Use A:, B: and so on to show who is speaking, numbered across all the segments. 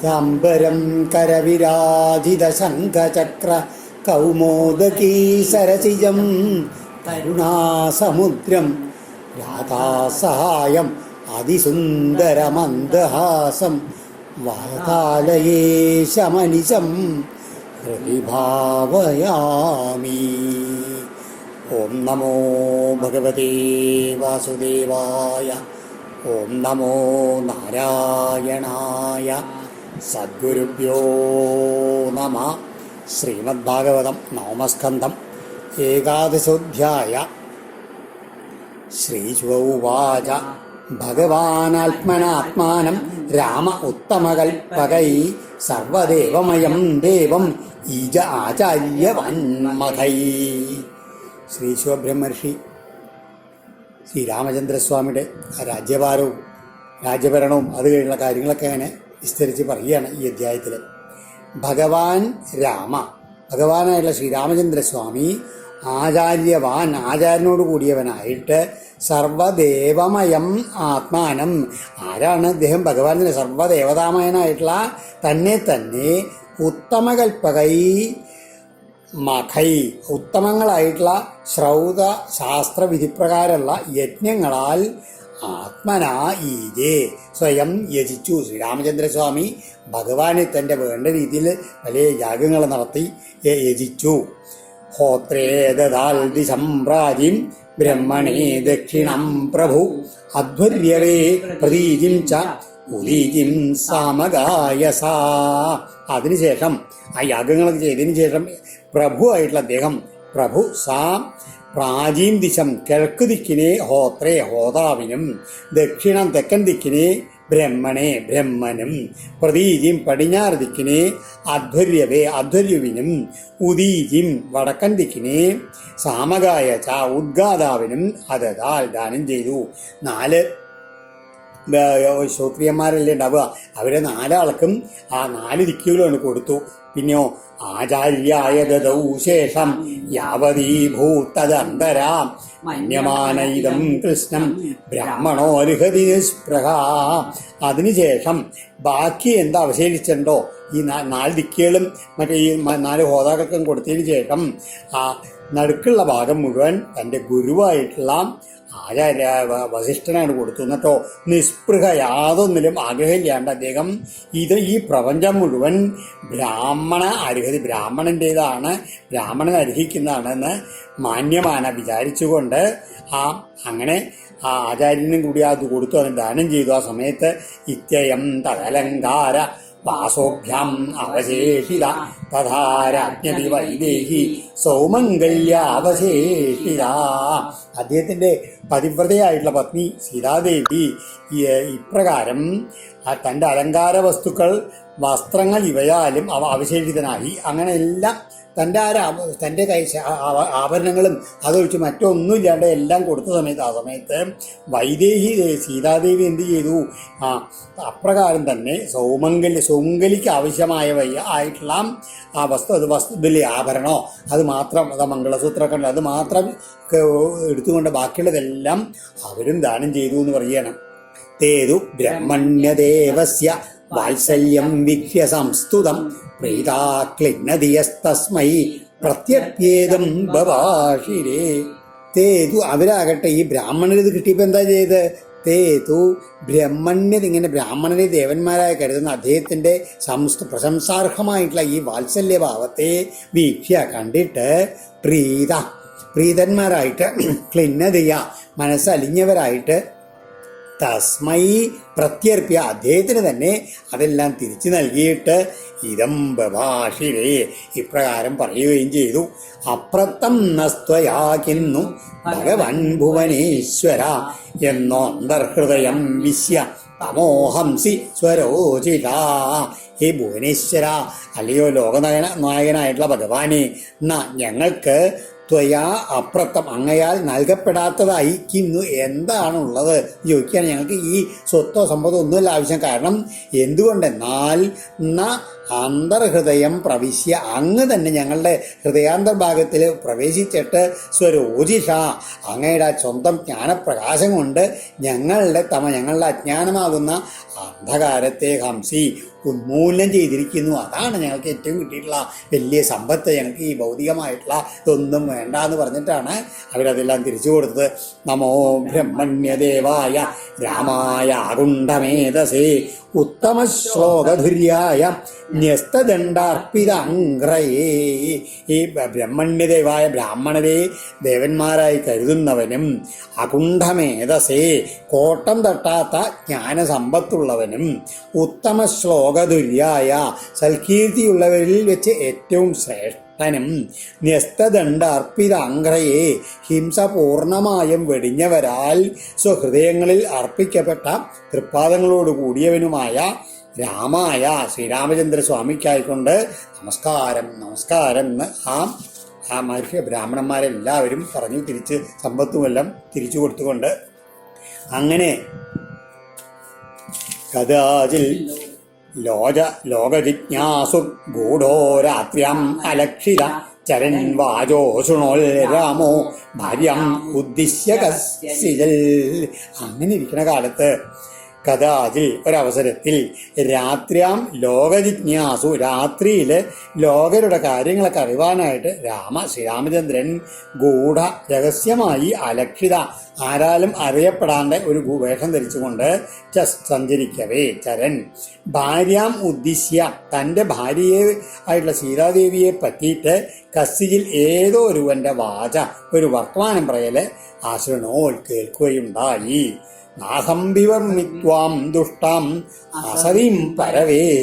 A: പീതാംബരം കരവിരാജിതശംഖചക്ര കൗമോദകീ സരസിജം കരുണാസമുദ്രം രാധാസഹായം അതിസുന്ദരമന്ദഹാസം വാതാലയേ ശമനിശം പ്രതിഭാവയാമി. ഓം നമോ ഭഗവതേ വാസുദേവായ. ഓം നമോ നാരായണായ. സദ്ഗുരുഭ്യോ നമ ശ്രീമദ്ഭാഗവതം നവമസ്കന്ധം ഏകാദശോധ്യായ ശ്രീശുവ ഉവാച ഭഗവാനാത്മനാത്മാനം രാമ ഉത്തമകൽപ്പകൈ സർവദേവമയം ദേവം ഈജ ആചാര്യവന്മഖൈ ശ്രീശിവബ്രഹ്മർഷി ശ്രീരാമചന്ദ്രസ്വാമിയുടെ രാജ്യഭാരവും രാജ്യഭരണവും അത് കഴിഞ്ഞുള്ള കാര്യങ്ങളൊക്കെ അങ്ങനെ വിസ്തരിച്ച് പറയുകയാണ് ഈ അധ്യായത്തിൽ ഭഗവാൻ രാമ ഭഗവാനായുള്ള ശ്രീരാമചന്ദ്രസ്വാമി ആചാര്യവാൻ ആചാര്യനോട് കൂടിയവനായിട്ട് സർവദേവമയം ആത്മാനം. ആരാണ് അദ്ദേഹം ഭഗവാന്റെ സർവദേവതാമയനായിട്ടുള്ള തന്നെ തന്നെ ഉത്തമകൽപ്പകൈ മഖൈ ഉത്തമങ്ങളായിട്ടുള്ള ശ്രൗത ശാസ്ത്രവിധിപ്രകാരമുള്ള യജ്ഞങ്ങളാൽ ആത്മനാ ഈജേ സ്വയം യജിച്ചു ശ്രീരാമചന്ദ്രസ്വാമി ഭഗവാനെ തന്റെ വേണ്ട രീതിയിൽ വലിയ യാഗങ്ങൾ നടത്തി യജിച്ചു ഹോത്രേദാൽ ദിശംപ്രാജിം ബ്രഹ്മണേ ദക്ഷിണം പ്രഭു. അധ്വര്യേ പ്രതീജിം ച ഉദീജിം സാമഗായസാ. അതിനുശേഷം ആ യാഗങ്ങളൊക്കെ ചെയ്തതിനു ശേഷം പ്രഭു ആയിട്ടുള്ള അദ്ദേഹം പ്രഭു സാ പ്രാചീൻ ദിശം കിഴക്ക് ദിക്കിനെ ഹോത്രേ ഹോതാവിനും ദക്ഷിണം തെക്കൻ ദിക്കിനെ ബ്രഹ്മണെ ബ്രഹ്മനും പ്രതീജിം പടിഞ്ഞാറ് ദിക്കിനെ അധ്വര്യവേ അധ്വര്യുവിനും ഉദീജിം വടക്കൻ ദിക്കിനെ സാമകായ ച ഉദ്ഗാതാവിനും അതതാൽ ദാനം ചെയ്തു. നാല് ശ്രോത്രിയന്മാരല്ലേ ഉണ്ടാവുക? അവരെ നാലാൾക്കും ആ നാല് ദിക്കുകളാണ് കൊടുത്തു. പിന്നെയോ ആചാര്യായ ദദൗ ശേഷം യാവതീഭൂത്തദന്തരാം കൃഷ്ണം ബ്രാഹ്മണോർഹതി നിസ്പൃഹ. അതിനുശേഷം ബാക്കി എന്താ അവശേഷിച്ചിട്ടുണ്ടോ? ഈ നാല് ദിക്കുകളും മറ്റേ ഈ നാല് ഹോതാക്കൾക്കും കൊടുത്തതിന് ശേഷം ആ നടുക്കുള്ള ഭാഗം മുഴുവൻ തന്റെ ഗുരുവായിട്ടുള്ള ആചാര്യ വസിഷ്ഠനാണ് കൊടുത്തു എന്നിട്ടോ നിസ്പൃഹ യാതൊന്നിലും ആഗ്രഹമില്ലാണ്ട് അദ്ദേഹം ഇത് ഈ പ്രപഞ്ചം മുഴുവൻ ബ്രാഹ്മണ അർഹതി ബ്രാഹ്മണന്റേതാണ് ബ്രാഹ്മണൻ അർഹിക്കുന്നതാണെന്ന് മാന്യമാന വിചാരിച്ചുകൊണ്ട് ആ അങ്ങനെ ആ ആചാര്യനും കൂടി അത് കൊടുത്തു. അതിന് ദാനം ചെയ്തു. ആ സമയത്ത് ഇത്യയം തദലങ്കാര വാസോഭ്യം അവശേഷിത തഥാരാജ്ഞതി വൈദേഹി സൗമംഗല്യാവശേഷിത അദ്ദേഹത്തിന്റെ പതിവ്രതയായിട്ടുള്ള പത്നി സീതാദേവി ഇപ്രകാരം തന്റെ അലങ്കാര വസ്തുക്കൾ വസ്ത്രങ്ങൾ ഇവയാലും അവ അവശേഷിതനായി. അങ്ങനെ എല്ലാം തന്റെ ആ തന്റെ കൈ ആഭരണങ്ങളും അതൊഴിച്ച് മറ്റൊന്നുമില്ലാണ്ട് എല്ലാം കൊടുത്ത സമയത്ത് ആ സമയത്ത് വൈദേഹി സീതാദേവി എന്ത് ചെയ്തു? ആ അപ്രകാരം തന്നെ സൗമംഗല്യ സൗമംഗലിക്ക് ആവശ്യമായ വയ്യ ആയിട്ടുള്ള ആ വസ്തു അത് വസ്തു വലിയ ആഭരണോ അത് മാത്രം അത് മംഗളസൂത്രമൊക്കെ അത് മാത്രം എടുത്തുകൊണ്ട് ബാക്കിയുള്ളതെല്ലാം അവരും ദാനം ചെയ്തു എന്ന് പറയണം. തേതു ബ്രഹ്മണ്യദേവസ്യ വാത്സല്യം വിഖ്യ സംസ്തുതം പ്രീതാക്ലിന്നതിയസ്തസ്മൈ പ്രത്യപ്യേതം ബവാഷിരേ തേതു അവരാകട്ടെ ഈ ബ്രാഹ്മണരിത് കിട്ടിയപ്പോൾ എന്താ ചെയ്ത്? തേതു ബ്രഹ്മണ്യത് ഇങ്ങനെ ബ്രാഹ്മണനെ ദേവന്മാരായി കരുതുന്ന അദ്ദേഹത്തിന്റെ സംസ് പ്രശംസാർഹമായിട്ടുള്ള ഈ വാത്സല്യഭാവത്തെ വീക്ഷ്യ കണ്ടിട്ട് പ്രീത പ്രീതന്മാരായിട്ട് ക്ലിന്നതയ മനസ്സലിഞ്ഞവരായിട്ട് തസ്മൈ പ്രത്യർപ്യ. അദ്ദേഹത്തിന് തന്നെ അതെല്ലാം തിരിച്ചു നൽകിയിട്ട് ഇതം ബഭാഷിരേ ഇപ്രകാരം പറയുകയും ചെയ്തു. അപ്രത്തം നസ്ത്വയാകിന്നു ഭഗവൻ ഭുവനേശ്വര എന്നോ അന്തർഹൃദയം വിശ്യ തമോഹംസി സ്വരോചിത. ഹേ ഭുവനേശ്വര അല്ലയോ ലോകനായക നായകനായിട്ടുള്ള ഭഗവാനെ ഞങ്ങൾക്ക് ത്വയാ അപ്രത്തം അങ്ങയാൽ നൽകപ്പെടാത്തതായി കിന്നു എന്താണുള്ളത്? ചോദിക്കുകയാണ് ഞങ്ങൾക്ക് ഈ സ്വത്തോ സമ്പത്തോ ഒന്നുമില്ല ആവശ്യം. കാരണം എന്തുകൊണ്ടെന്നാൽ ന അന്തർഹൃദയം പ്രവിശ്യ. അങ്ങ് തന്നെ ഞങ്ങളുടെ ഹൃദയാന്തർഭാഗത്തിൽ പ്രവേശിച്ചിട്ട് സ്വരോജിഷ. അങ്ങയുടെ സ്വന്തം ജ്ഞാനപ്രകാശം കൊണ്ട് ഞങ്ങളുടെ തമ ഞങ്ങളുടെ അജ്ഞാനമാകുന്ന അന്ധകാരത്തെ ഹംസി ഉന്മൂലനം ചെയ്തിരിക്കുന്നു. അതാണ് ഞങ്ങൾക്ക് ഏറ്റവും കിട്ടിയിട്ടുള്ള വലിയ സമ്പത്ത്. ഞങ്ങൾക്ക് ഈ ഭൗതികമായിട്ടുള്ള ഇതൊന്നും വേണ്ട എന്ന് പറഞ്ഞിട്ടാണ് അവരതെല്ലാം തിരിച്ചു കൊടുത്തത്. നമോ ബ്രഹ്മണ്യദേവായ രാമായ ആകുണ്ഠമേധസേ ഉത്തമ ശ്ലോകധുര്യായ ന്യസ്തദണ്ഡാർപ്പിതാംഗ്രയേ ഈ ബ്രഹ്മണ്യദേവായ ബ്രാഹ്മണരെ ദേവന്മാരായി കരുതുന്നവനും അകുണ്ഠമേധസേ കോട്ടം തട്ടാത്ത ജ്ഞാനസമ്പത്തുള്ളവനും ഉത്തമ ശ്ലോകതുര്യായ സൽകീർത്തിയുള്ളവരിൽ വെച്ച് ഏറ്റവും ശ്രേഷ്ഠനും ന്യസ്തദണ്ഡ ഹിംസ പൂർണമായും വെടിഞ്ഞവരാൽ സ്വഹൃദയങ്ങളിൽ അർപ്പിക്കപ്പെട്ട തൃപ്പാദങ്ങളോട് കൂടിയവനുമായ രാമായ ശ്രീരാമചന്ദ്ര സ്വാമിക്കായിക്കൊണ്ട് നമസ്കാരം നമസ്കാരം എന്ന് ആ ആ മനുഷ്യ ബ്രാഹ്മണന്മാരെല്ലാവരും പറഞ്ഞു തിരിച്ച് സമ്പത്തുമെല്ലാം തിരിച്ചു കൊടുത്തുകൊണ്ട് അങ്ങനെ കഥാചിൽ ലോക ലോകജിജ്ഞാസു ഗൂഢോ രാത്ര്യാം അലക്ഷിത ചരൻ വാചോ രാമോ ഭാര്യം ഉദ്ദിശ്യ അങ്ങനെ ഇരിക്കുന്ന കാലത്ത് കഥാചിൽ ഒരവസരത്തിൽ രാത്രിയാം ലോകജിജ്ഞാസു. രാത്രിയിൽ ലോകരുടെ കാര്യങ്ങളൊക്കെ അറിവാനായിട്ട് രാമ ശ്രീരാമചന്ദ്രൻ ഗൂഢ രഹസ്യമായി അലക്ഷിത ആരാലും അറിയപ്പെടാണ്ട് ഒരു വേഷം ധരിച്ചുകൊണ്ട് സഞ്ചരിക്കവേ ചരൻ. ഭാര്യാം ഉദ്ദിശ്യ. തന്റെ ഭാര്യയെ ആയിട്ടുള്ള സീതാദേവിയെ പറ്റിയിട്ട് കസ്സിയിൽ ഏതോ ഒരുവന്റെ വാച ഒരു വർത്തമാനം പറയൽ ആശ്രണോൽ കേൾക്കുകയുണ്ടായി. നാഹം വിവർമിത്വാം ദുഷ്ടാം അസതിം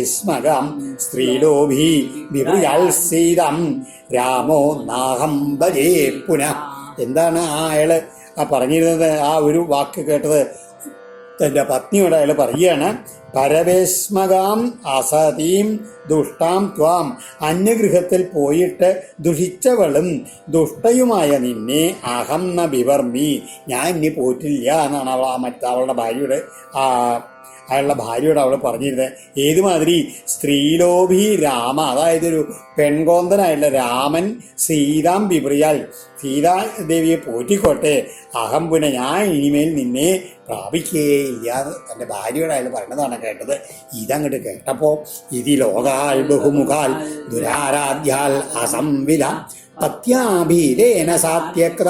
A: സ്മരാം സ്ത്രീലോഭി വിപുയാൽ രാമോ നാഹം ഭജേ പുനഃ. എന്താണ് ആ അയാൾ ആ പറഞ്ഞിരുന്നത് ആ ഒരു വാക്ക് കേട്ടത്? തന്റെ പത്നിയോട് അയാൾ പറയുകയാണ് പരവേശ്മകാം അസതീം ദുഷ്ടാം ത്വാം. അന്യഗൃഹത്തിൽ പോയിട്ട് ദുഷിച്ചവളും ദുഷ്ടയുമായ നിന്നെ അഹം ന ബിവർമി ഞാൻ ഇനി പോറ്റില്ല എന്നാണ് അവൾ ആ മറ്റവളുടെ ഭാര്യയുടെ ആ അയാളുടെ ഭാര്യയോട് അവൾ പറഞ്ഞിരുന്നത് ഏതുമാതിരി സ്ത്രീലോഭി രാമ അതായത് ഒരു പെൺകോന്തനായുള്ള രാമൻ സീതാം വിപ്രിയാൽ സീതാദേവിയെ പോറ്റിക്കോട്ടെ അഹം പിന്നെ ഞാൻ ഇനിമേൽ നിന്നെ പ്രാപിക്കുകയില്ല. എന്ന് തന്റെ ഭാര്യയോട് അയാൾ പറഞ്ഞതാണ് കേട്ടത്. ഇതങ്ങോട്ട് കേട്ടപ്പോൾ ഇതി ലോകാൽ ബഹുമുഖാൽ ദുരാരാധ്യാൽ അസംവിധ പത്യാഭീരേന സാത്യക്ത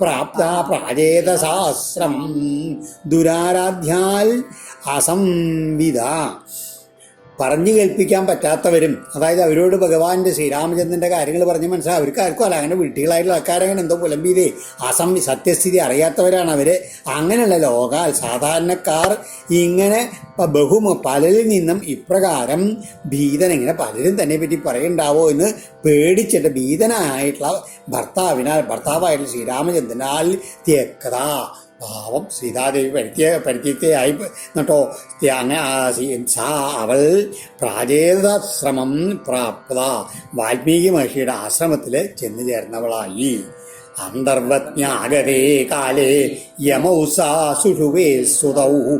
A: പ്രാപ്ത ശാസ്ത്രം ദുരാരാധ്യാൽ അസംവിധ പറഞ്ഞു കേൾപ്പിക്കാൻ പറ്റാത്തവരും അതായത് അവരോട് ഭഗവാന്റെ ശ്രീരാമചന്ദ്രന്റെ കാര്യങ്ങൾ പറഞ്ഞ് മനസ്സിലാവും അവർക്ക് ആർക്കും അല്ല. അങ്ങനെ വീട്ടുകളായിട്ടുള്ള ആൾക്കാരങ്ങനെ എന്തോ പുലമ്പിയതേ. അസം സത്യസ്ഥിതി അറിയാത്തവരാണ് അവർ. അങ്ങനെയുള്ള ലോകാൽ സാധാരണക്കാർ ഇങ്ങനെ ബഹുമ പലരിൽ നിന്നും ഇപ്രകാരം ഭീതൻ ഇങ്ങനെ പലരും തന്നെ പറ്റി പറയണ്ടാവോ എന്ന് പേടിച്ചിട്ട് ഭീതനായിട്ടുള്ള ഭർത്താവിനാൽ ഭർത്താവായിട്ടുള്ള ശ്രീരാമചന്ദ്രനാൽ ത്യക്ത പാവം സീതാദേവി പരിത്യ പരിത്യക്തയായി എന്നിട്ടോ അങ്ങനെ സീ- അവൾ പ്രാചേതാശ്രമം പ്രാപ്ത. വാൽമീകി മഹർഷിയുടെ ആശ്രമത്തിൽ ചെന്നു ചേർന്നവളായി. അന്തർവജ്ഞാഗതേ കാലേ യമൗ സാ സുതൗ.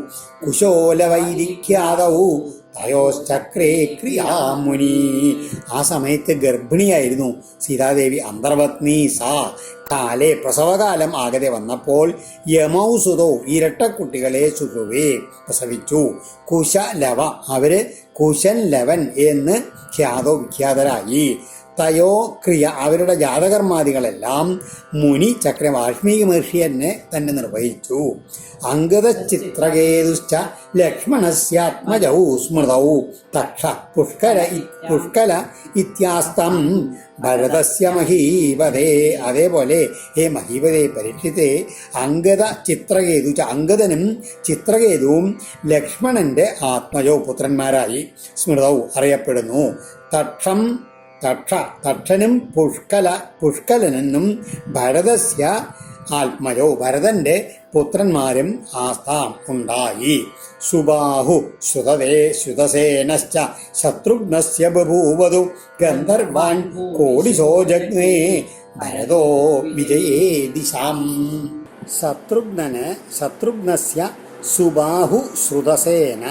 A: കുശോലവൈരിഖ്യാതൗ. തയോശ്ചക്രേ ക്രിയാമുനി. ആ സമയത്ത് ഗർഭിണിയായിരുന്നു സീതാദേവി അന്തർവത്നി സാ. കാലെ പ്രസവകാലം ആകെ വന്നപ്പോൾ യമൗസുതോ ഇരട്ടക്കുട്ടികളെ സുഷുവേ പ്രസവിച്ചു. കുശലവ. അവർ കുശൻ ലവൻ എന്ന് ഖ്യാതോ വിഖ്യാതരായി. തയോ ക്രിയ അവരുടെ ജാതകർമാദികളെല്ലാം മുനി ചക്ര വാൽമീകി മഹർഷി തന്നെ തന്നെ നിർവഹിച്ചു. അങ്കത ചിത്രകേതുശ്ച ലക്ഷ്മണസ്യാത്മജൗ സ്മൃതൗ തക്ഷ പുഷ്കര പുഷ്കല ഇത്യാസ്തം. ഭരതസ്യ മഹീപതേ അതേപോലെ ഹേ മഹീപതേ പരീക്ഷിത്തെ അങ്കത ചിത്രകേതു അങ്കദനും ചിത്രകേതുവും ലക്ഷ്മണന്റെ ആത്മജോ പുത്രന്മാരായി സ്മൃതൗ അറിയപ്പെടുന്നു. തക്ഷം തക്ഷ തക്ഷനും പുഷ്കല പുഷ്കലനെന്നും ഭരതസ്യ ആത്മരോ ഭരതന്റെ പുത്രന്മാരും ആസ്ഥാം ഉണ്ടായി. സുബാഹു ശ്രുതതേ ശ്രുതസേനശ്ച ശത്രുഘ്നസ്യ ബഭൂവതു ഗന്ധർവാൻ കോടിശോ ജഗ്നേ ഭരതോ വിജയേ ദിശാം. ശത്രുഘ്നന് ശത്രുഘ്നസ്യ സുബാഹു ശ്രുതസേന.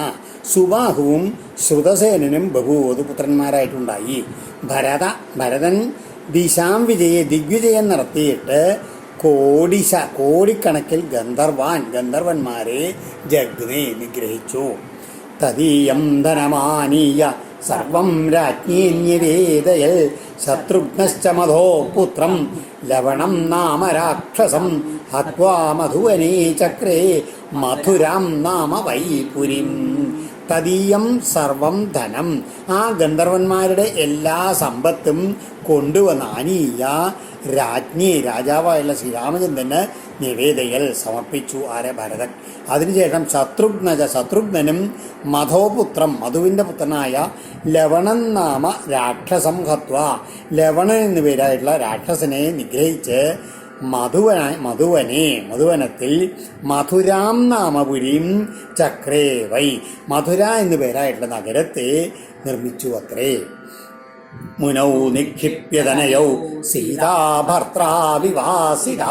A: സുബാഹുവും ശ്രുതസേനനും ബഹുവതു പുത്രന്മാരായിട്ടുണ്ടായി. ഭരത ഭരതൻ ദിശാം വിജയെ ദിഗ്വിജയം നടത്തിയിട്ട് കോടിശ കോടിക്കണക്കിൽ ഗന്ധർവാൻ ഗന്ധർവന്മാരെ ജഗ്നെ നിഗ്രഹിച്ചു. തദീയം ധനമാനീയ സർവം രാജ്ഞീന്യവേദയൽ ശത്രുഘ്നശ്ച മധോ പുത്രം ലവണം നാമ രാക്ഷസം ഹത്വാ മധുവനേ ചക്രേ മധുരാം നാമ വൈപുരിം. തദീയം സർവം ധനം. ആ ഗന്ധർവന്മാരുടെ എല്ലാ സമ്പത്തും കൊണ്ടുവന്ന അനീയ രാജ്ഞി രാജാവായുള്ള ശ്രീരാമചന്ദ്രന് നിവേദയൽ സമർപ്പിച്ചു ആരെ ഭരതൻ. അതിനുശേഷം ശത്രുഘ്നജ ശത്രുഘ്നനും മധോപുത്രം മധുവിന്റെ പുത്രനായ ലവണൻ നാമ രാക്ഷസം ഹത്വ. ലവണൻ എന്നുപേരായിട്ടുള്ള രാക്ഷസനെ നിഗ്രഹിച്ച് മധുവനായി മധുവനെ മധുവനത്തിൽ മധുരാം നാമപുരിം ചക്രേ വൈ. മധുര എന്നു പേരായിട്ടുള്ള നഗരത്തെ നിർമ്മിച്ചു അത്രേ. മുനൗ നിക്ഷിപ്യതനയൗ വിവാസിത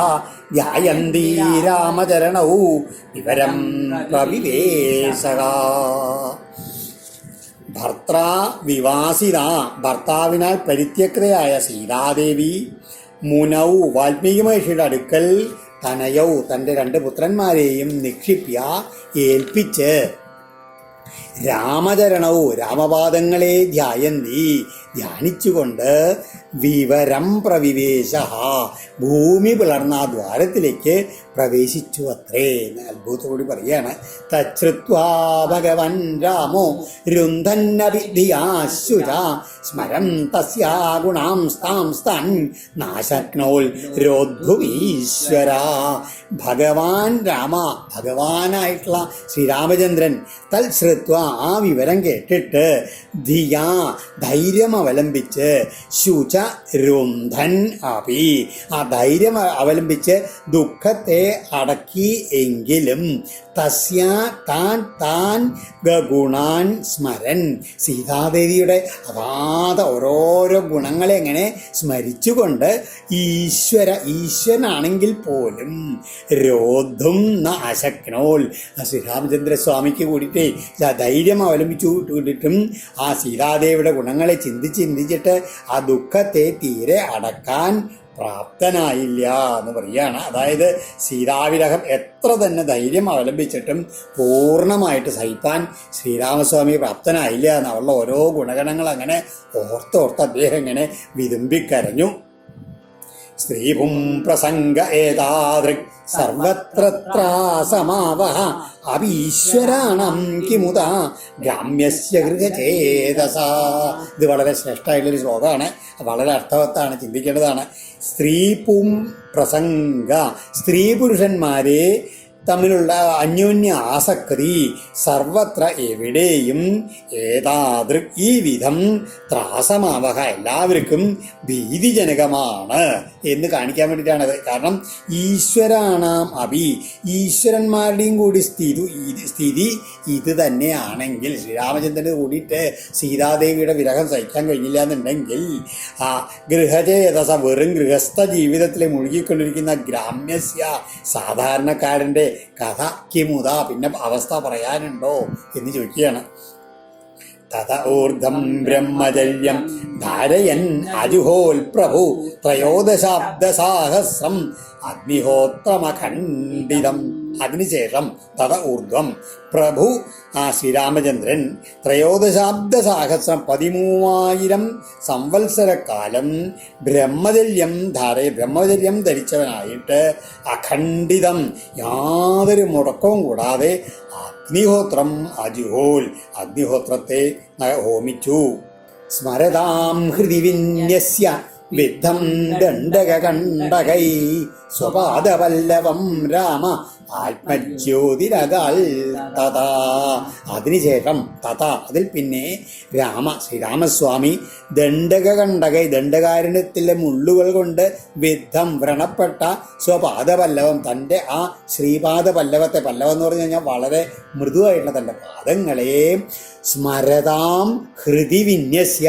A: ധ്യായന്തി രാമചരണൗ വിവരം പ്രവിവേശക. ഭർത്താ വിവാസിത ഭർത്താവിനാൽ പരിത്യക്തയായ സീതാദേവി മുനൗ വാൽമീകി മഹർഷിയുടെ അടുക്കൽ തനയൗ തന്റെ രണ്ട് പുത്രന്മാരെയും നിക്ഷിപ്യ ഏൽപ്പിച്ച് രാമചരണവും രാമപാദങ്ങളെ ധ്യായന്തി ധ്യാനിച്ചുകൊണ്ട് വിവരം പ്രവിവേശ. ഭൂമി പിളർന്ന ആ ദ്വാരത്തിലേക്ക് പ്രവേശിച്ചു അത്രേ. എന്ന് അത്ഭുതത്തോടി പറയാണ്. തച്ഛ്രുത്വാ ഭഗവൻ രാമോ രുന്ധന്നവിധിയാശുര സ്മരം തസ്യാ ഗുണാം സ്ഥാം സ്ഥാൻ നാശക്നോൽ രോദ്ഭുവീശ്വര ഭഗവാൻ രാമ ഭഗവാനായിട്ടുള്ള ശ്രീരാമചന്ദ്രൻ തൽ ശ്രുത്വ ആ വിവരം കേട്ടിട്ട് ധിയാ ധൈര്യം അവലംബിച്ച് ശുച രുന്ധൻ അപി ആ ധൈര്യം അവലംബിച്ച് ദുഃഖത്തെ അടക്കി എങ്കിലും തസ്യ താൻ താൻ ഗുണാൻ സ്മരൻ. സീതാദേവിയുടെ അഗാധ ഓരോരോ ഗുണങ്ങളെ എങ്ങനെ സ്മരിച്ചുകൊണ്ട് ഈശ്വര ഈശ്വരനാണെങ്കിൽ പോലും രോധം ന അശക്നോൽ. ശ്രീരാമചന്ദ്ര സ്വാമിക്ക് കൂടിയിട്ട് ധൈര്യം അവലംബിച്ചു കൂട്ടിയിട്ടും ആ സീതാദേവിയുടെ ഗുണങ്ങളെ ചിന്തിച്ച് ചിന്തിച്ചിട്ട് ആ ദുഃഖത്തെ തീരെ അടക്കാൻ പ്രാപ്തനായില്ല എന്ന് പറയുകയാണ്. അതായത് സീതാവിരഹം എത്ര തന്നെ ധൈര്യം അവലംബിച്ചിട്ടും പൂർണമായിട്ട് സഹിപ്പാൻ ശ്രീരാമസ്വാമി പ്രാപ്തനായില്ല എന്ന് അവളുടെ ഓരോ ഗുണഗണങ്ങൾ അങ്ങനെ ഓർത്തോർത്ത് അദ്ദേഹം ഇങ്ങനെ വിതുമ്പിക്കരഞ്ഞു. സ്ത്രീപും പ്രസംഗ ഏതാദൃക് സർവത്ര സമാവഹ അവീശ്വരാണം കിമുത ഗ്രാമ്യസ്യ ഗൃഹചേതസ. ഇത് വളരെ ശ്രേഷ്ഠമായിട്ടുള്ളൊരു ശ്ലോകമാണ്. വളരെ അർത്ഥവത്താണ് ചിന്തിക്കേണ്ടതാണ്. സ്ത്രീപും പ്രസംഗ. സ്ത്രീ പുരുഷന്മാരെ തമ്മിലുള്ള അന്യോന്യ ആസക്തി സർവത്ര എവിടെയും ഏതാതൃ ഈ വിധം ത്രാസമാവക എല്ലാവർക്കും ഭീതിജനകമാണ് എന്ന് കാണിക്കാൻ വേണ്ടിയിട്ടാണത്. കാരണം ഈശ്വരാണാം അഭി. ഈശ്വരന്മാരുടെയും കൂടി സ്ഥിതി സ്ഥിതി ഇത് തന്നെയാണെങ്കിൽ ശ്രീരാമചന്ദ്രന് കൂടിയിട്ട് സീതാദേവിയുടെ വിരഹം സഹിക്കാൻ കഴിഞ്ഞില്ല എന്നുണ്ടെങ്കിൽ ആ ഗൃഹചേതസ വെറും ഗൃഹസ്ഥ ജീവിതത്തിൽ മുഴുകിക്കൊണ്ടിരിക്കുന്ന ഗ്രാമ്യസ്യ സാധാരണക്കാരന്റെ കഥ കിമുത പിന്നെ അവസ്ഥ പറയാനുണ്ടോ എന്ന് ചോദിക്കുകയാണ്. തഥ ഊർധം ബ്രഹ്മചര്യം ധാരയൻ അജുഹോൽ പ്രഭു ത്രയോദശാബ്ദസാഹസ്രം അഗ്നിഹോത്രമഖണ്ഡിതം. അതിനുശേഷം തഥ ഊർധ്വം പ്രഭു ആ ശ്രീരാമചന്ദ്രൻ ത്രയോദശാബ്ദ സാഹസ്രം പതിമൂവായിരം സംവത്സരക്കാലം ബ്രഹ്മചര്യം ധാര ബ്രഹ്മചര്യം ധരിച്ചവനായിട്ട് അഖണ്ഡിതം യാതൊരു മുടക്കവും കൂടാതെ അഗ്നിഹോത്രം അജുഹോൽ അഗ്നിഹോത്രത്തെ ഹോമിച്ചു. സ്മരതാം ഹൃദി വിന്യസ്യ വിദ്ധം ദണ്ഡകണ്ഡകൈ സ്വപാദപല്ലവം രാമ ആത്മജ്യോതിരകാൽ തഥാ. അതിനുശേഷം തഥാ. അതിൽ പിന്നെ രാമ ശ്രീരാമസ്വാമി ദണ്ഡക കണ്ടക ദണ്ഡകാരണത്തിലെ മുള്ളുകൾ കൊണ്ട് വിദ്ധം വ്രണപ്പെട്ട സ്വപാദപല്ലവം തന്റെ ആ ശ്രീപാദ പല്ലവത്തെ പല്ലവം എന്ന് പറഞ്ഞു കഴിഞ്ഞാൽ വളരെ മൃദുവായിട്ടുള്ള തന്റെ പാദങ്ങളെ സ്മരതാം ഹൃതി വിന്യസ്യ.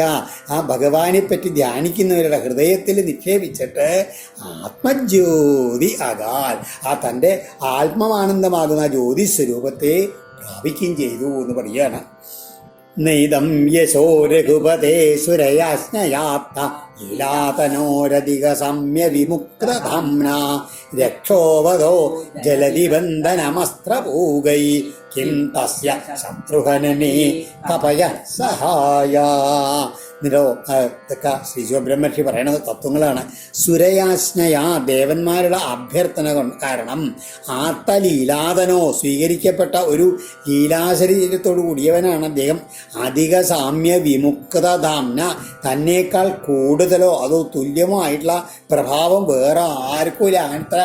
A: ആ ഭഗവാനെ പറ്റി ധ്യാനിക്കുന്നവരുടെ ഹൃദയത്തിൽ നിക്ഷേപിച്ചിട്ട് ആത്മജ്യോതി അകാൽ. ആ തന്റെ ആത്മാനന്ദമാകുന്ന ജ്യോതി സ്വരൂപത്തെ പ്രാപിക്കുകയും ചെയ്തു എന്ന് പറയുകയാണ്. നൈതം യശോ രഘുപതേ സുരയാസ്നയാത്ത ലീലാതനോരധിക സമ്യ വിമുക്തധാംന രക്ഷോവധോ ജലധിബന്ധനമസ്ത്രപൂകൈ കിം തസ്യ ശത്രുഹനനെ കപയ സഹായ. ആ, ഇതൊക്കെ ശ്രീ ശിവബ്രഹ്മർഷി പറയുന്നത് തത്വങ്ങളാണ്. സുരയാജ്ഞയാ ദേവന്മാരുടെ അഭ്യർത്ഥന കാരണം ആർത്തലീലാതനോ സ്വീകരിക്കപ്പെട്ട ഒരു ലീലാശരീരത്തോടു കൂടിയവനാണ് അദ്ദേഹം. അധിക സാമ്യ വിമുക്ത ധാംന തന്നേക്കാൾ കൂടുതലോ അതോ തുല്യമോ ആയിട്ടുള്ള പ്രഭാവം വേറെ ആർക്കും ഇല്ല. അങ്ങനത്തെ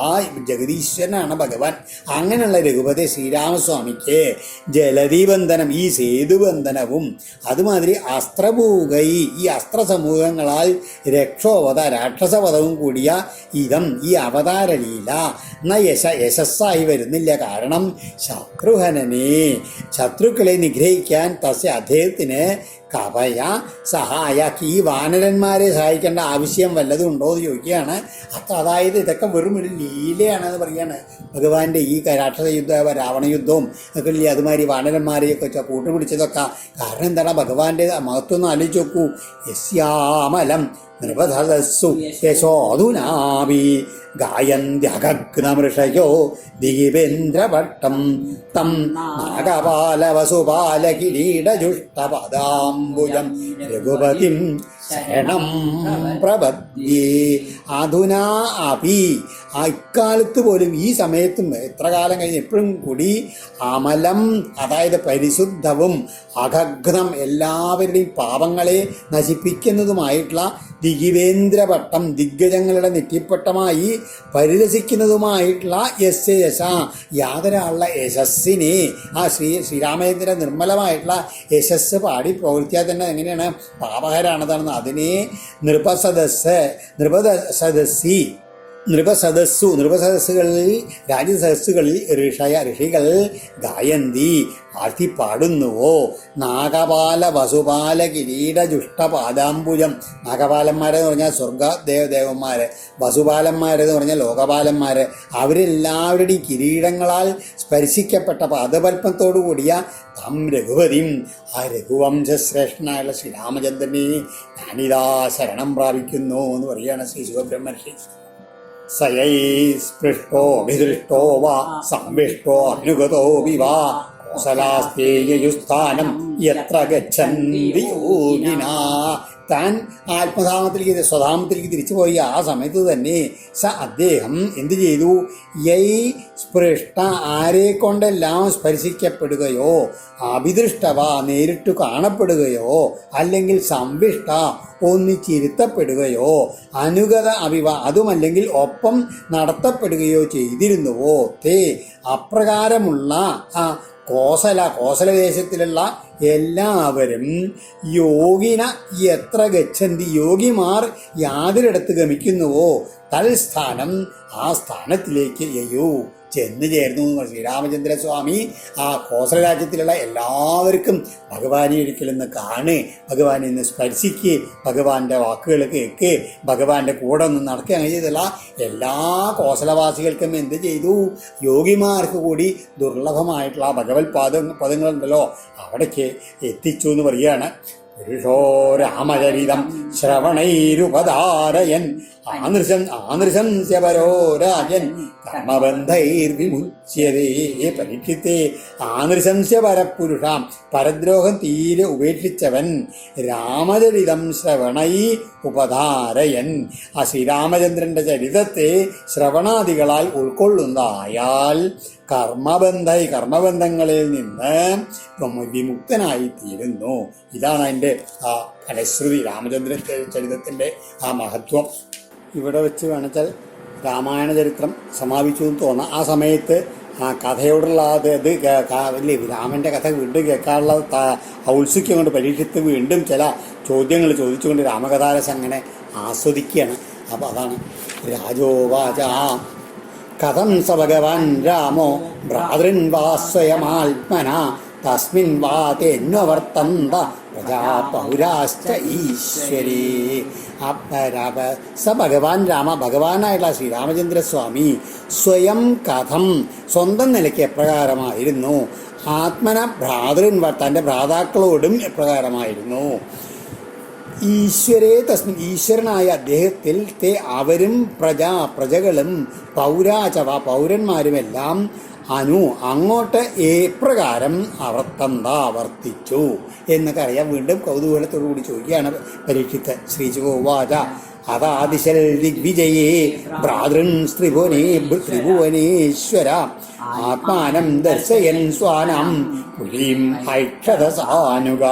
A: ആ ജഗദീശ്വരനാണ് ഭഗവാൻ. അങ്ങനെയുള്ള രഘുപതി ശ്രീരാമസ്വാമിക്ക് ജലധിബന്ധനം ഈ സേതുബന്ധനവും അതുമാതിരി അസ്ത്രഭൂകൈ ഈ അസ്ത്ര സമൂഹങ്ങളാൽ രക്ഷോവധ രാക്ഷസവധവും കൂടിയ ഇതം ഈ അവതാരലീല. ന യശ യശസ്സായി വരുന്നില്ല. കാരണം ശത്രുഹനനെ ശത്രുക്കളെ നിഗ്രഹിക്കാൻ തസ്യ അദ്ദേഹത്തിന് കവയ സഹായ ഈ വാനരന്മാരെ സഹായിക്കേണ്ട ആവശ്യം വല്ലതും ഉണ്ടോ എന്ന് ചോദിക്കുകയാണ്. അത്ര അതായത് ഇതൊക്കെ വെറും ഒരു ലീലയാണെന്ന് പറയാണ്. ഭഗവാന്റെ ഈ രാക്ഷസ യുദ്ധ രാവണ യുദ്ധവും ഒക്കെ ഇല്ലേ? അതുമാതിരി വാനരന്മാരെയൊക്കെ കൂട്ടുപിടിച്ചതൊക്കെ കാരണം എന്താണ്? ഭഗവാന്റെ മഹത്വം ഒന്ന് ആലോചിച്ച് നോക്കൂ. യസ്യാമലം നൃപധസു യശോധുനാവി ഗായന്ത്യഘഗ്നമൃഷയോ ദീപേന്ദ്രഭട്ടം തം നാഗപാലവസുപാലകിരീടജുഷ്ടപദാംബുജം രഘുപതിം ശരണം പ്രപദ്യേ അധുനാ അപി ആ ഇക്കാലത്ത് പോലും ഈ സമയത്തും എത്ര കാലം കഴിഞ്ഞ് എപ്പോഴും കൂടി അമലം അതായത് പരിശുദ്ധവും അഘഗ്നം എല്ലാവരുടെയും പാപങ്ങളെ നശിപ്പിക്കുന്നതുമായിട്ടുള്ള ദിഗിവേന്ദ്രപട്ടം ദിഗ്ഗജങ്ങളുടെ നെറ്റിപ്പട്ടമായി പരിരസിക്കുന്നതുമായിട്ടുള്ള യശ യശ യാതൊരാളുടെ യശസ്സിനെ ആ ശ്രീ ശ്രീരാമചന്ദ്ര നിർമ്മലമായിട്ടുള്ള യശസ് പാടി പ്രവർത്തിയാൽ തന്നെ എങ്ങനെയാണ്? പാപകരാണതാണെന്ന് അതിനെ നൃപസദസ് നൃപസദസ്സി നൃപസദസ്സു നൃപസദസ്സുകളിൽ രാജ്യസദസ്സുകളിൽ ഋഷയ ഋഷികൾ ഗായന്തി ആഴ്ത്തി പാടുന്നുവോ നാഗപാല വസുപാല കിരീട ജുഷ്ടപാദാംബുജം നാഗപാലന്മാരെന്ന് പറഞ്ഞാൽ സ്വർഗ ദേവദേവന്മാർ വസുപാലന്മാരെന്ന് പറഞ്ഞാൽ ലോകപാലന്മാർ അവരെല്ലാവരുടെയും കിരീടങ്ങളാൽ സ്പർശിക്കപ്പെട്ട പാദപൽപ്പത്തോടു കൂടിയ തം രഘുപതിയും ആ രഘുവംശശ്രേഷ്ഠനായുള്ള ശ്രീരാമചന്ദ്രനെ ഞാനിതാ ശരണം പ്രാപിക്കുന്നു എന്ന് പറയുകയാണ് ശ്രീ ശിവബ്രഹ്മർഷി. സയൈ സ്പൃഷ്ടോ വിദൃഷ്ടോ വാ സംവിഷ്ടോ അനുഗതോ വിവാ കുശലാസ്തേയുസ്ഥാനം യത്ര ഗച്ഛന്തി യോഗിനാ താൻ ആത്മധാമത്തിലേക്ക് സ്വധാമത്തിലേക്ക് തിരിച്ചു പോയി. ആ സമയത്ത് തന്നെ സ അദ്ദേഹം എന്ത് ചെയ്തു? യൈ സ്പൃഷ്ട ആരെ കൊണ്ടെല്ലാം സ്പർശിക്കപ്പെടുകയോ അഭിദൃഷ്ടവ നേരിട്ട് കാണപ്പെടുകയോ അല്ലെങ്കിൽ സംവിഷ്ട ഒന്നിച്ചിരുത്തപ്പെടുകയോ അനുഗത അഭിവ അതുമല്ലെങ്കിൽ ഒപ്പം നടത്തപ്പെടുകയോ ചെയ്തിരുന്നുവോ? തേ അപ്രകാരമുള്ള കോസല കോസലദേശത്തിലുള്ള എല്ലാവരും യോഗിന എത്ര ഗച്ഛന്തി യോഗിമാർ യാതൊരിടത്ത് ഗമിക്കുന്നുവോ? തൽസ്ഥാനം ആ സ്ഥാനത്തിലേക്ക് യയോ ചെന്ന് ചേർന്നു എന്ന് ശ്രീരാമചന്ദ്ര സ്വാമി ആ കോസല രാജ്യത്തിലുള്ള എല്ലാവർക്കും ഭഗവാനെ ഒരിക്കലൊന്ന് കാണേ ഭഗവാനെ ഒന്ന് സ്പർശിക്ക് ഭഗവാന്റെ വാക്കുകൾ കേൾക്ക് ഭഗവാന്റെ കൂടെ ഒന്ന് നടക്കുക അങ്ങനെ ചെയ്തുള്ള എല്ലാ കോസലവാസികൾക്കും എന്ത് ചെയ്തു? യോഗിമാർക്ക് കൂടി ദുർലഭമായിട്ടുള്ള ഭഗവത് പാദ പദങ്ങളുണ്ടല്ലോ. അവിടേക്ക് എത്തിച്ചു എന്ന് പറയുകയാണ്. പുരുഷോ രാമചരിതം ശ്രവണൈരുപധാരയൻ ആനൃശം ആനൃശംസ്യപരോ രാജൻ. കർമ്മബന്ധൈർവിമുച്യതേ പരീക്ഷിത്തെ. ആനൃശംസ്യപരപുരുഷാം പരദ്രോഹം തീരെ ഉപേക്ഷിച്ചവൻ. രാമചരിതം ശ്രവണൈ ഉപധാരയൻ ആ ശ്രീരാമചന്ദ്രന്റെ ചരിതത്തെ ശ്രവണാദികളാൽ ഉൾക്കൊള്ളുന്നതായാൽ കർമ്മബന്ധ കർമ്മബന്ധങ്ങളിൽ നിന്ന് വിമുക്തനായി തീരുന്നു. ഇതാണ് അതിന്റെ ആ ഫലശ്രുതി രാമചന്ദ്ര ചരിതത്തിന്റെ ആ മഹത്വം. ഇവിടെ വെച്ച് വേണമെച്ചാൽ രാമായണ ചരിത്രം സമാപിച്ചു എന്ന് തോന്നാം. ആ സമയത്ത് ആ കഥയോടുള്ള അത് ഇത് ഇല്ലേ രാമന്റെ കഥ വീണ്ടും കേൾക്കാനുള്ള ഔത്സുഖ്യം കൊണ്ട് പരീക്ഷിച്ച് വീണ്ടും ചില ചോദ്യങ്ങൾ ചോദിച്ചുകൊണ്ട് രാമകഥാരസം അങ്ങനെ ആസ്വദിക്കുകയാണ്. അപ്പോൾ അതാണ് രാജോവാച കഥം സ ഭഗവാൻ രാമോ ഭ്രാതൃൻ വാ സ്വയമാത്മന തസ്മിൻ വാ തെന്വവർത്തന്ത രാമ സ ഭഗവാൻ രാമ ഭഗവാനായുള്ള ശ്രീരാമചന്ദ്രസ്വാമി സ്വയം കഥം സ്വന്തം നിലയ്ക്ക് എപ്രകാരമായിരുന്നു? ആത്മന ഭ്രാതൃൻ തന്റെ ഭ്രാതാക്കളോടും എപ്രകാരമായിരുന്നു? ഈശ്വരേ തസ്മിൻ ഈശ്വരനായ അദ്ദേഹത്തിൽ തേ അവരും പ്രജാ പ്രജകളും പൗരാചവ പൗരന്മാരുമെല്ലാം അനു അങ്ങോട്ട് ഏപ്രകാരം അവർത്തന്ത വർത്തിച്ചു എന്നൊക്കെ അറിയാം. വീണ്ടും കൗതൂഹലത്തോടു കൂടി ചോദിക്കുകയാണ് പരീക്ഷിത്ത് ശ്രീചോവാച അതാദിശൽ ദിഗ്വിജയേ ഭ്രാതൃൻ ത്രിഭുവനേ ത്രിഭുവനേശ്വര. ആത്മാനം ദർശയൻ സ്വാനം പുലീം ഐക്ഷതസാനുക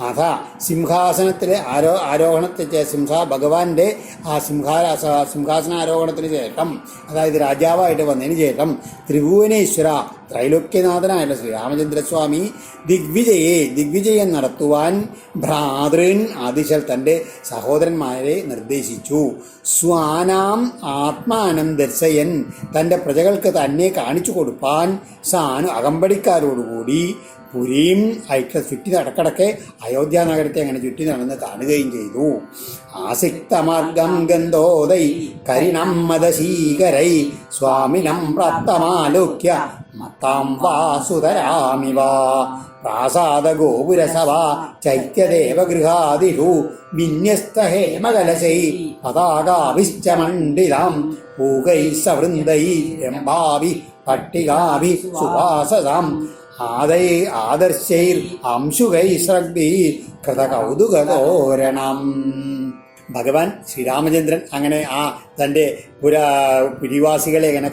A: അഥ സിംഹാസനത്തിലെ ആരോ ആരോഹണത്തെ സിംഹ ഭഗവാന്റെ ആ സിംഹാ സിംഹാസനാരോഹണത്തിന് ശേഷം അതായത് രാജാവായിട്ട് വന്നതിന് ശേഷം ത്രിഭുവനേശ്വര ത്രൈലോക്യനാഥനായുള്ള ശ്രീരാമചന്ദ്രസ്വാമി ദിഗ്വിജയെ ദിഗ്വിജയം നടത്തുവാൻ ഭ്രാതൃൻ ആദിശൽ തന്റെ സഹോദരന്മാരെ നിർദ്ദേശിച്ചു. സ്വാനാം ആത്മാനം ദർശയൻ തന്റെ പ്രജകൾക്ക് തന്നെ കാണിച്ചു കൊടുപ്പാൻ സാനു അകമ്പടിക്കാരോടുകൂടി പുരിയും ഐക്യ ചുറ്റി നടക്കടക്കെ അയോധ്യ നഗരത്തെ അങ്ങനെ ചുറ്റി നടന്ന് കാണുകയും ചെയ്തു. ആസിക്തമാർഗം ഗന്ധോദൈ കരിണം മതശീകരൈ സ്വാമിനം പ്രാപ്തമാലോക്യ മത്താം വാസുതരാമിവ പ്രാസാദ ഗോപുരസഭ ചൈത്യദേവഗൃഹാദിഷു വിന്യസ്ത ഹേമകലശൈ പതാകാവിശ്ച മണ്ഡിതാം പൂകൈ സവൃന്ദൈ രംഭാവി പട്ടികാവി സുവാസതാം ആദൈ ആദർശൈർ അംശുകൈ ശ്രദ്ധി കൃതകൗതുകതോരണം ഭഗവാൻ ശ്രീരാമചന്ദ്രൻ അങ്ങനെ ആ തന്റെ പുരാ പിരിവാസികളെ ഇങ്ങനെ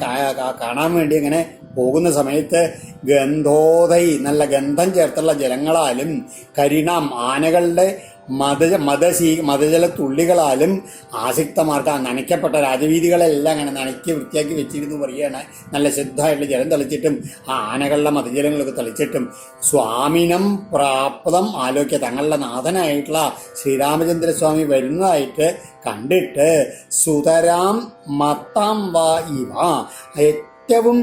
A: കാണാൻ വേണ്ടി ഇങ്ങനെ പോകുന്ന സമയത്ത് ഗന്ധോദൈ നല്ല ഗന്ധം ചേർത്തുള്ള ജലങ്ങളാലും കരിണാം ആനകളുടെ മത മതശീ മതജല തുള്ളികളാലും ആസക്തമാർക്ക് നനയ്ക്കപ്പെട്ട രാജവീതികളെല്ലാം അങ്ങനെ നനയ്ക്ക് വൃത്തിയാക്കി വെച്ചിരുന്നു പറയുകയാണ് നല്ല ശുദ്ധമായിട്ടുള്ള ജലം തളിച്ചിട്ടും ആ ആനകളുടെ മതജലങ്ങളൊക്കെ തളിച്ചിട്ടും. സ്വാമിനം പ്രാപ്തം ആലോക്യ തങ്ങളുടെ നാഥനായിട്ടുള്ള ശ്രീരാമചന്ദ്രസ്വാമി വരുന്നതായിട്ട് കണ്ടിട്ട് സുതരാം മത്താം വ ഇവ. ഏറ്റവും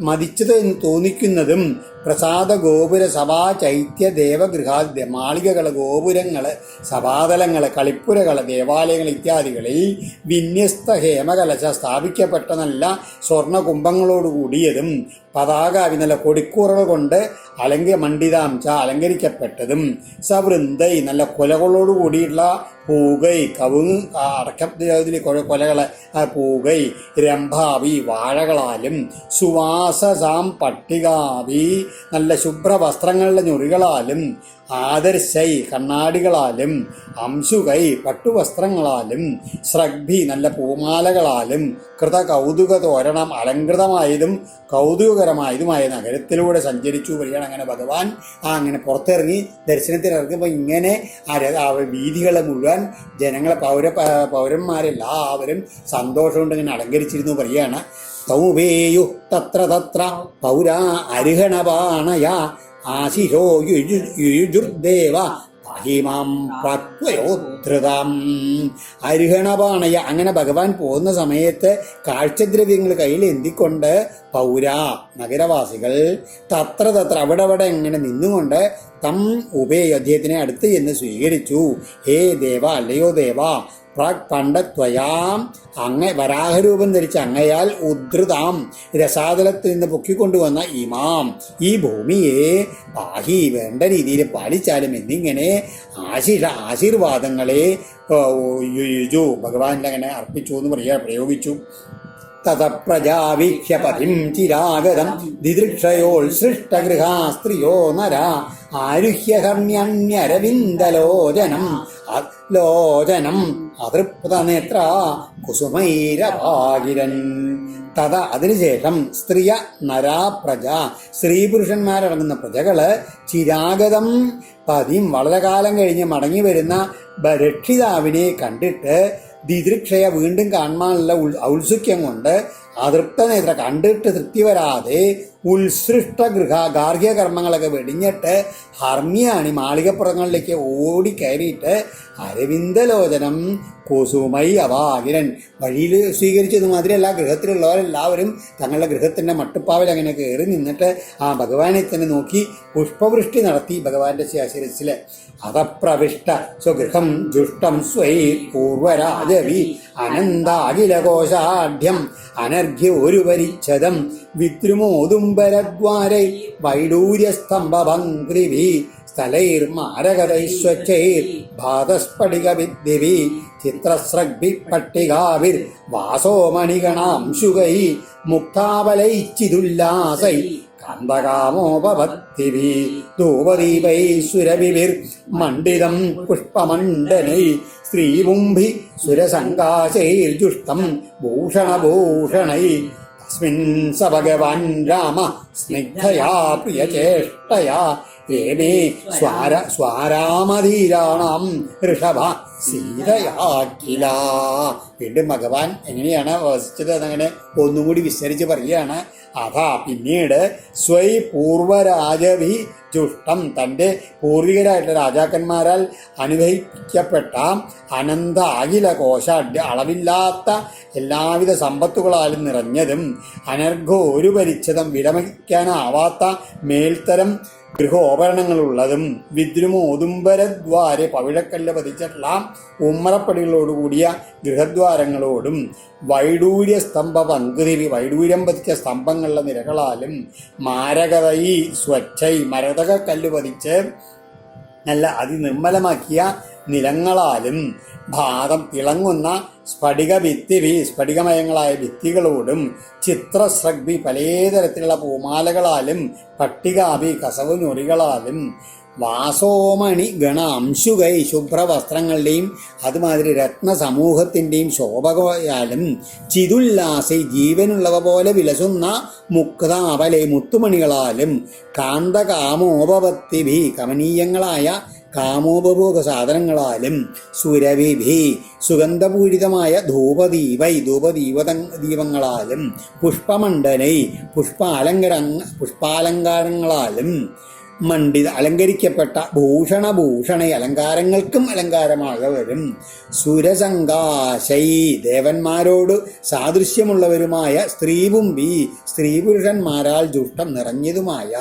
A: മതിച്ചത് എന്ന് തോന്നിക്കുന്നതും പ്രസാദ ഗോപുര സഭാ ചൈത്യ ദേവഗൃഹാ മാളികകൾ ഗോപുരങ്ങൾ സഭാതലങ്ങൾ കളിപ്പുരകൾ ദേവാലയങ്ങൾ ഇത്യാദികളിൽ വിന്യസ്ത ഹേമകലശ സ്ഥാപിക്കപ്പെട്ട നല്ല സ്വർണ കുംഭങ്ങളോട് കൂടിയതും പതാക നല്ല കൊടിക്കൂറകൾ കൊണ്ട് അലങ്ക മണ്ഡിതാംശ അലങ്കരിക്കപ്പെട്ടതും സവൃന്ദൈ നല്ല കൊലകളോട് കൂടിയിട്ടുള്ള പൂകൈ കവുങ്ങ് അടക്കത്തിൽ കൊലകളെ പൂകൈ രംഭാവി വാഴകളാലും സുവാസസാം പട്ടികാവി നല്ല ശുഭ്ര വസ്ത്രങ്ങളുടെ ഞൊറികളാലും ആദർശൈ കണ്ണാടികളാലും അംശുകൈ പട്ടുവസ്ത്രങ്ങളാലും ശ്രഗ്ഭി നല്ല പൂമാലകളാലും കൃത കൗതുക തോരണം അലങ്കൃതമായതും കൗതുകകരമായതുമായ നഗരത്തിലൂടെ സഞ്ചരിച്ചു വരികയാണ് അങ്ങനെ ഭഗവാൻ. ആ അങ്ങനെ പുറത്തിറങ്ങി ദർശനത്തിന് ഇറങ്ങുമ്പോൾ ഇങ്ങനെ വീതികളെ മുഴുവൻ ജനങ്ങളെ പൗര പൗരന്മാരെല്ലാവരും സന്തോഷം കൊണ്ട് ഇങ്ങനെ അലങ്കരിച്ചിരുന്നു പറയുകയാണ് തൗപേയു തത്ര തത്ര പൗരാ അരിഹണപാണയ ആശിഷോ യുജു- യുജുർദേവ ഹിമാം പ്രാപ്വയോധൃതം അരിഹണപാണയ അങ്ങനെ ഭഗവാൻ പോകുന്ന സമയത്ത് കാഴ്ചദ്രവ്യങ്ങൾ കയ്യിൽ എന്തിക്കൊണ്ട്? പൗരാ നഗരവാസികൾ തത്ര തത്ര അവിടെ അവിടെ ഇങ്ങനെ നിന്നുകൊണ്ട് തം ഉപേ അദ്ദേഹത്തിനെ അടുത്ത് എന്ന് സ്വീകരിച്ചു. ഹേ ദേവ അല്ലയോ ദേവ പ്രാക് പണ്ടത്വയാം അങ്ങ വരാഹരൂപം ധരിച്ച അങ്ങയാൽ ഉദ്ധൃതാം. രസാതലത്തിൽ നിന്ന് പൊക്കിക്കൊണ്ടുവന്ന ഇമാം. ഈ ഭൂമിയെ പാഹി വേണ്ട രീതിയിൽ പാലിച്ചാലും എന്നിങ്ങനെ ആശിഷ ആശീർവാദങ്ങളെ യുജു ഭഗവാന്റെ അങ്ങനെ അർപ്പിച്ചു എന്ന് പറയുക പ്രയോഗിച്ചു. തത പ്രജാവീക്ഷ്യ പതിം ചിരാഗതം ദിദൃക്ഷയോത്സൃഷ്ടഗൃഹാ സ്ത്രിയോ നര ആരുഹ്യഹർണ്യന്യരവിന്ദലോചനം. അ- ലോചനം അതൃപ്തനേത്ര കുസുമൈരവാകിരൻ തഥ അതിനുശേഷം സ്ത്രീയ നരാ പ്രജ സ്ത്രീ പുരുഷന്മാരടങ്ങുന്ന പ്രജകൾ ചിരാഗതം പതിയും വളരെ കാലം കഴിഞ്ഞ് മടങ്ങി വരുന്ന രക്ഷിതാവിനെ കണ്ടിട്ട് ദിദൃക്ഷയ വീണ്ടും കാണാനുള്ള ഔത്സുക്യം കൊണ്ട് അതൃപ്തനേത്ര കണ്ടിട്ട് തൃപ്തി വരാതെ ഉത്സൃഷ്ട ഗൃഹ ഗാർഹിക കർമ്മങ്ങളൊക്കെ വെടിഞ്ഞിട്ട് ഹർമ്മിയാണി മാളികപ്പുറങ്ങളിലേക്ക് ഓടി കയറിയിട്ട് അരവിന്ദലോചനം കുസുമൈ അവാകിരൻ വഴിയിൽ സ്വീകരിച്ചത് മാതിരിയല്ല. ഗൃഹത്തിലുള്ളവരെല്ലാവരും തങ്ങളുടെ ഗൃഹത്തിന്റെ മട്ടുപ്പാവിൽ അങ്ങനെ കയറി നിന്നിട്ട് ആ ഭഗവാനെ തന്നെ നോക്കി പുഷ്പവൃഷ്ടി നടത്തി ഭഗവാന്റെ ശിരസിൽ അതപ്രവിഷ്ട സ്വഗൃഹം ജുഷ്ടം സ്വൈ പൂർവരാജവി അനന്താഖിലകോശാഢ്യം അനർഘ്യ ഒരു പരിച്ഛദം വിദ്രുമോതുംബരദ്വാരൈ വൈഡൂര്യസ്തംഭഭംഗ്രിഭി സ്ഥലൈർമാരകതൈസ്വച്ഛൈർ ഭാതസ്ഫടികവിദ്യവി ചിത്രസ്രഗ്ഭി പട്ടികാവിർ മുക്താവലൈ ചിതുല്ലാസൈ കാന്തകാമോപവത്തിവി ധൂപദീപൈ സുരവിവിർ മണ്ഡിതം പുഷ്പമണ്ഡനൈ സ്ത്രീമുംഭി സുരസങ്കാശൈർജുഷ്ടം ഭൂഷണഭൂഷണൈ തസ്മിൻ स भगवान् राम स्निग्धया प्रियचेष्टया രേമേ സ്വാര സ്വാരാമധീരാണാം ഋഷഭ സീതയാ കില വീണ്ടും ഭഗവാൻ എങ്ങനെയാണ് വസിച്ചത് അതങ്ങനെ ഒന്നുകൂടി വിസ്തരിച്ച് പറയുകയാണ്. അതാ പിന്നീട് സ്വൈ പൂർവരാജവി ചുഷ്ടം തന്റെ പൂർവികരായിട്ടുള്ള രാജാക്കന്മാരാൽ അനുഭവിക്കപ്പെട്ട അനന്ത അഖില കോശ അളവില്ലാത്ത എല്ലാവിധ സമ്പത്തുകളാലും നിറഞ്ഞതും അനർഘ ഒരു പരിച്ഛതം വിലമയ്ക്കാനാവാത്ത മേൽത്തരം ഗൃഹോപകരണങ്ങളുള്ളതും വിദ്രുമോ ഉദുംബരദ്വാരെ പവിഴക്കല്ല് പതിച്ചിട്ടുള്ള ഉമ്മറപ്പടികളോടുകൂടിയ ഗൃഹദ്വാരങ്ങളോടും വൈഡൂര്യ സ്തംഭ പങ്കുതിരി വൈഡൂര്യം പതിച്ച സ്തംഭങ്ങളുടെ നിരകളാലും മാരകതയി സ്വച്ഛൈ മരതക കല്ല് പതിച്ച് നല്ല അതിനിർമ്മലമാക്കിയ നിലങ്ങളാലും ഭാഗം തിളങ്ങുന്ന സ്ഫടിക ഭിത്തി സ്ഫടികമയങ്ങളായ ഭിത്തികളോടും ചിത്രസ്രഗ്ബി പലതരത്തിലുള്ള പൂമാലകളാലും പട്ടികാഭി കസവ് ഞൊറികളാലും വാസോമണി ഗണ അംശുകൈ ശുഭ്രവസ്ത്രങ്ങളുടെയും അതുമാതിരി രത്ന സമൂഹത്തിന്റെയും ശോഭയാലും ചിതുല്ലാസൈ ജീവനുള്ളവ പോലെ വിലസുന്ന മുക്താവലെ മുത്തുമണികളാലും കാന്തകാമോപവത്തിഭി കമനീയങ്ങളായ കാമോപഭോഗ സാധനങ്ങളാലും സുരവിഭി സുഗന്ധപൂരിതമായ ധൂപദീപൈ ധൂപദീപത ദീപങ്ങളാലും പുഷ്പമണ്ഡനൈ പുഷ്പാലങ്കര പുഷ്പാലങ്കാരങ്ങളാലും മണ്ഡിത അലങ്കരിക്കപ്പെട്ട ഭൂഷണഭൂഷണ അലങ്കാരങ്ങൾക്കും അലങ്കാരമായവരും സുരസങ്കാശൈ ദേവന്മാരോട് സാദൃശ്യമുള്ളവരുമായ സ്ത്രീപുംബി സ്ത്രീപുരുഷന്മാരാൽ ദുഷ്ടം നിറഞ്ഞതുമായ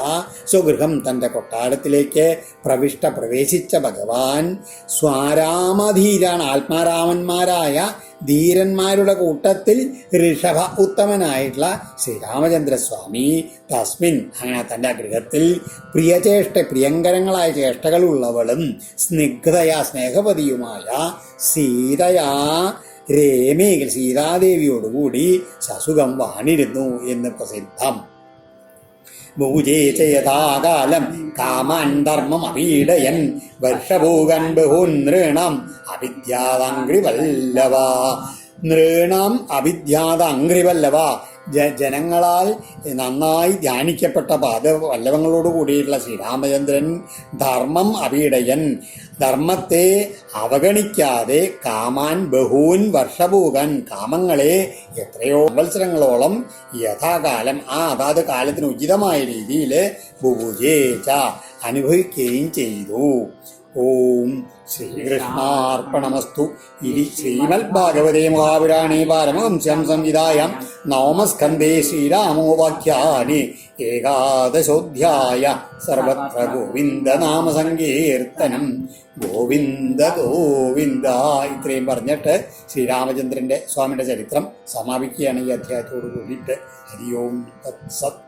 A: സ്വഗൃഹം തന്റെ കൊട്ടാരത്തിലേക്ക് പ്രവിഷ്ട പ്രവേശിച്ച ഭഗവാൻ. സ്വാരാമധീരാണ് ആത്മാരാമന്മാരായ ധീരന്മാരുടെ കൂട്ടത്തിൽ ഋഷഭ ഉത്തമനായിട്ടുള്ള ശ്രീരാമചന്ദ്രസ്വാമി തസ്മിൻ. അങ്ങനെ തന്റെ ഗൃഹത്തിൽ പ്രിയചേഷ്ട പ്രിയങ്കരങ്ങളായ ചേഷ്ടകളുള്ളവളും സ്നിഗ്ധയാ സ്നേഹപതിയുമായ സീതയാ രേമേ സീതാദേവിയോടുകൂടി സസുഖം വാണിരുന്നു എന്ന് പ്രസിദ്ധം. ഭൂജേ ച യഥാകാലം കാമാൻ ധർമ്മം അപീഡയൻ. വർഷഭൂകൻ ബഹൂൻ നൃണാം അവിദ്യാതങ്ക്രിവല്ലവ. നൃണം അവിദ്യാതങ്ക്രിവല്ലവ. ജ ജനങ്ങളാൽ നന്നായി ധ്യാനിക്കപ്പെട്ട പാദ വല്ലഭങ്ങളോട് കൂടിയിട്ടുള്ള ശ്രീരാമചന്ദ്രൻ ധർമ്മം അപീഡയൻ. ധർമ്മത്തെ അവഗണിക്കാതെ കാമാൻ ബഹൂൻ വർഷഭൂകൻ കാമങ്ങളെ എത്രയോ മത്സരങ്ങളോളം യഥാകാലം ആ അതാത് കാലത്തിന് ഉചിതമായ രീതിയിൽ ബുഭുജേച്ച അനുഭവിക്കുകയും ചെയ്തു. ഓം ശ്രീകൃഷ്ണാർപ്പണമസ്തു. ഇതി ശ്രീമദ് ഭാഗവതേ മഹാപുരാണേ പാരമഹംസ്യം സംവിധായം നവമസ്കന്ധേ ശ്രീരാമോവാക്യാനി ഏകാദശോധ്യായ. സർവത്ര ഗോവിന്ദ നാമ സങ്കീർത്തനം ഗോവിന്ദ ഗോവിന്ദ ഇത്രയും പറഞ്ഞിട്ട് ശ്രീരാമചന്ദ്രന്റെ സ്വാമിയുടെ ചരിത്രം സമാപിക്കുകയാണ് ഈ അധ്യായത്തോട് കൂടിയിട്ട്. ഹരി ഓം തത്സത്.